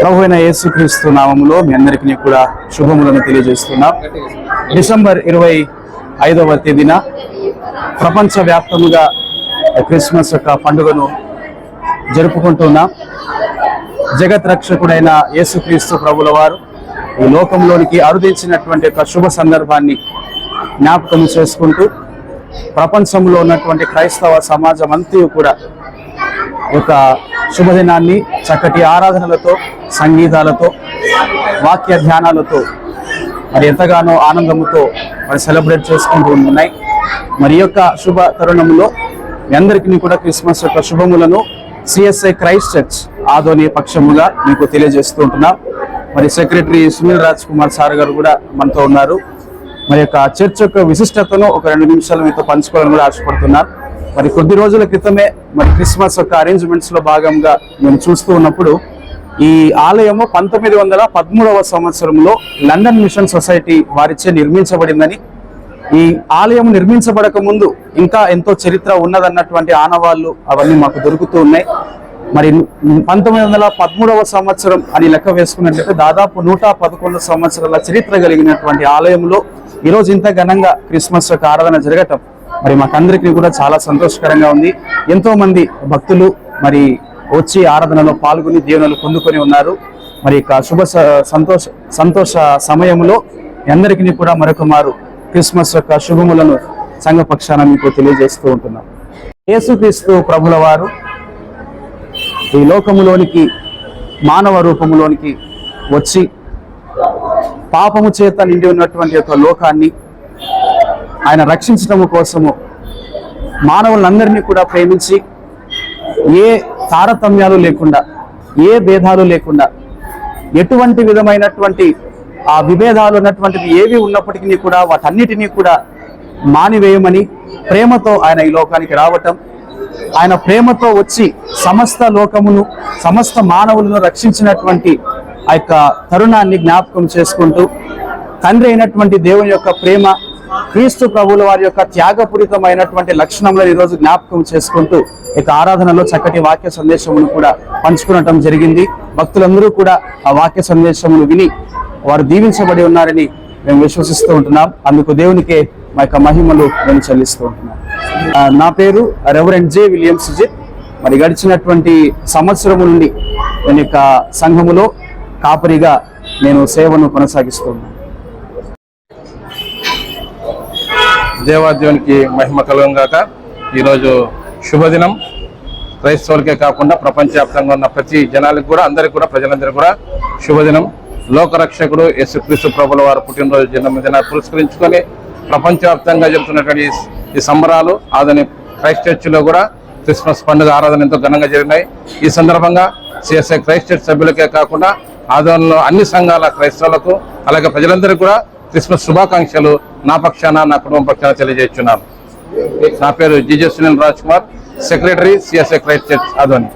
ప్రభు అయిన యేసుక్రీస్తు నామములో మీ అందరికీ కూడా శుభములను తెలియజేస్తున్నాం. డిసెంబర్ ఇరవై ఐదవ తేదీన ప్రపంచ వ్యాప్తంగా క్రిస్మస్ యొక్క పండుగను జరుపుకుంటున్నాం. జగత్ రక్షకుడైన యేసుక్రీస్తు ప్రభుల వారు ఈ లోకంలోనికి అరుదించినటువంటి యొక్క శుభ సందర్భాన్ని జ్ఞాపకం చేసుకుంటూ ప్రపంచంలో ఉన్నటువంటి క్రైస్తవ సమాజం అంతా కూడా ఒక శుభదినాన్ని చక్కటి ఆరాధనలతో సంగీతాలతో వాక్య ధ్యానాలతో మరి ఎంతగానో ఆనందముతో మరి సెలబ్రేట్ చేసుకుంటూ ఉన్నాయి. మరి యొక్క శుభ తరుణంలో మీ అందరికీ కూడా క్రిస్మస్ యొక్క శుభములను సిఎస్ఐ క్రైస్ట్ చర్చ్ ఆదోని పక్షముగా మీకు తెలియజేస్తూ ఉంటున్నాం. మరి సెక్రటరీ సునీల్ రాజ్ కుమార్ సార్ గారు కూడా మనతో ఉన్నారు. మరి యొక్క చర్చ్ యొక్క విశిష్టతను ఒక రెండు నిమిషాలు మీతో పంచుకోవాలని కూడా ఆశపడుతున్నారు మరి కొద్ది రోజుల క్రితమే మరి క్రిస్మస్ యొక్క అరేంజ్మెంట్స్లో భాగంగా మేము చూస్తూ ఉన్నప్పుడు ఈ ఆలయము పంతొమ్మిది వందల పదమూడవ సంవత్సరంలో లండన్ మిషన్ సొసైటీ వారిచే నిర్మించబడిందని. ఈ ఆలయం నిర్మించబడక ముందు ఇంకా ఎంతో చరిత్ర ఉన్నదన్నటువంటి ఆనవాళ్ళు అవన్నీ మాకు దొరుకుతూ ఉన్నాయి. మరి పంతొమ్మిది వందల పదమూడవ సంవత్సరం అని లెక్క వేసుకున్నట్లయితే దాదాపు నూట పదకొండు సంవత్సరాల చరిత్ర కలిగినటువంటి ఆలయంలో ఈరోజు ఇంత ఘనంగా క్రిస్మస్ యొక్క ఆరాధన జరగటం మరి మాకందరికీ కూడా చాలా సంతోషకరంగా ఉంది. ఎంతో మంది భక్తులు మరి వచ్చి ఆరాధనలో పాల్గొని దీవెనలు పొందుకొని ఉన్నారు. మరి ఇక శుభ స- సంతోష సంతోష సమయంలో అందరికీ కూడా మరొక మారు క్రిస్మస్ యొక్క శుభములను సంఘ పక్షాన మీకు తెలియజేస్తూ ఉంటున్నాం. యేసుక్రీస్తు ప్రభుల వారు ఈ లోకములోనికి మానవ రూపములోనికి వచ్చి పాపము చేత నిండి ఉన్నటువంటి యొక్క లోకాన్ని ఆయన రక్షించడం కోసము మానవులందరినీ కూడా ప్రేమించి ఏ తారతమ్యాలు లేకుండా ఏ భేదాలు లేకుండా ఎటువంటి విధమైనటువంటి ఆ విభేదాలు ఉన్నటువంటివి ఏవి ఉన్నప్పటికీ కూడా వాటన్నిటినీ కూడా మానివేయమని ప్రేమతో ఆయన ఈ లోకానికి రావటం ఆయన ప్రేమతో వచ్చి సమస్త లోకమును సమస్త మానవులను రక్షించినటువంటి ఆ యొక్క తరుణాన్ని జ్ఞాపకం చేసుకుంటూ తండ్రి అయినటువంటి దేవుని యొక్క ప్రేమ క్రీస్తు ప్రభుల వారి యొక్క త్యాగపూరితమైనటువంటి లక్షణములను ఈరోజు జ్ఞాపకం చేసుకుంటూ ఇక ఆరాధనలో చక్కటి వాక్య సందేశమును కూడా పంచుకునటం జరిగింది. భక్తులందరూ కూడా ఆ వాక్య సందేశమును విని వారు దీవించబడి ఉన్నారని మేము విశ్వసిస్తూ ఉంటున్నాం. అందుకు దేవునికే మా యొక్క మహిమలు మేము చెల్లిస్తూ ఉంటున్నాం. నా పేరు రెవరెంట్ జే విలియమ్స్ సుజిత్ మరి గడిచినటువంటి సంవత్సరము నుండి నేను యొక్క సంఘములో కాపరిగా నేను సేవను కొనసాగిస్తున్నాను దేవాదేవునికి మహిమ కలగం గాక ఈరోజు శుభదినం. క్రైస్తవులకే కాకుండా ప్రపంచవ్యాప్తంగా ఉన్న ప్రతి జనాలకు కూడా అందరికి కూడా ప్రజలందరికీ కూడా శుభదినం. లోకరక్షకుడు యేసుక్రీస్తు ప్రభుల వారు పుట్టినరోజు జన్మదిన పురస్కరించుకొని ప్రపంచవ్యాప్తంగా జరుగుతున్నటువంటి ఈ- సంబరాలు ఆదని క్రైస్ట్ చర్చిలో కూడా క్రిస్మస్ పండుగ ఆరాధన ఎంతో ఘనంగా జరిగినాయి. ఈ సందర్భంగా సిఎస్ఐ క్రైస్ట్ చర్చ్ సభ్యులకే కాకుండా ఆధ్వర్యంలో అన్ని సంఘాల క్రైస్తవులకు అలాగే ప్రజలందరికీ కూడా క్రిస్మస్ శుభాకాంక్షలు నా పక్షాన నా కుటుంబ పక్షాన తెలియజేస్తున్నాను. నా పేరు GJ Sunil Raj Kumar secretary CSA Christ Church ఆధ్వర్యం